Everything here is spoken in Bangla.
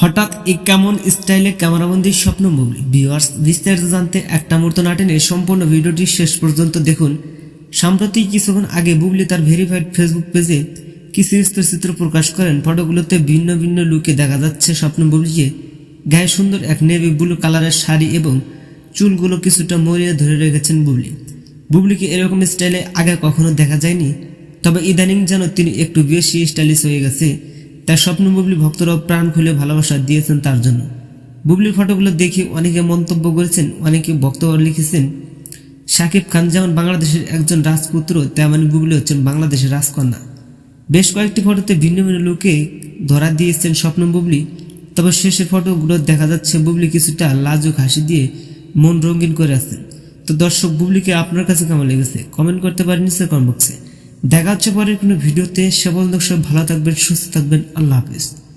হঠাৎ এই কেমন স্টাইলে ক্যামেরাবন্দির স্বপ্ন মুভি ভিউয়ার্স বিস্তারিত জানতে একটা মুহূর্ত টেনে সম্পূর্ণ ভিডিওটি শেষ পর্যন্ত দেখুন। সাম্প্রতিক কিছুক্ষণ আগে বুবলি তার ভেরিফাইড ফেসবুক পেজে কিছু স্থির প্রকাশ করেন। ফটোগুলোতে ভিন্ন ভিন্ন লুকে দেখা যাচ্ছে স্বপ্ন বুবলিকে গায়ে সুন্দর এক নেভি ব্লু কালারের শাড়ি এবং চুলগুলো কিছুটা মরিয়ে ধরে রেখেছেন বুবলি। বুবলিকে এরকম স্টাইলে আগে কখনো দেখা যায়নি, তবে ইদানিং যেন তিনি একটু বেশি স্টাইলিশ হয়ে গেছে। তার স্বপ্ন বুবলি ভক্তরাও প্রাণ খুলে ভালোবাসা দিয়েছেন তার জন্য। বুবলির ফটোগুলো দেখে অনেকে মন্তব্য করেছেন, অনেকে বক্তব্য লিখেছেন শাকিব খান যেমন বাংলাদেশের একজন রাজপুত্র, তেমনি বুবলি হচ্ছেন বাংলাদেশের রাজকন্যা। বেশ কয়েকটি ফটোতে ভিন্ন ভিন্ন লোকে ধরা দিয়েছেন স্বপ্ন বুবলি, তবে শেষের ফটোগুলো দেখা যাচ্ছে বুবলি কিছুটা লাজুক হাসি দিয়ে মন রঙিন করে আছেন তো দর্শক, বুবলিকে আপনার কাছে কেমন লেগেছে? কমেন্ট করতে পারেন নিচে কমেন্ট বক্সে। দেখা হচ্ছে পরের কোনো ভিডিওতে। সে সব ভালো থাকবেন সুস্থ থাকবেন। আল্লাহ হাফিজ।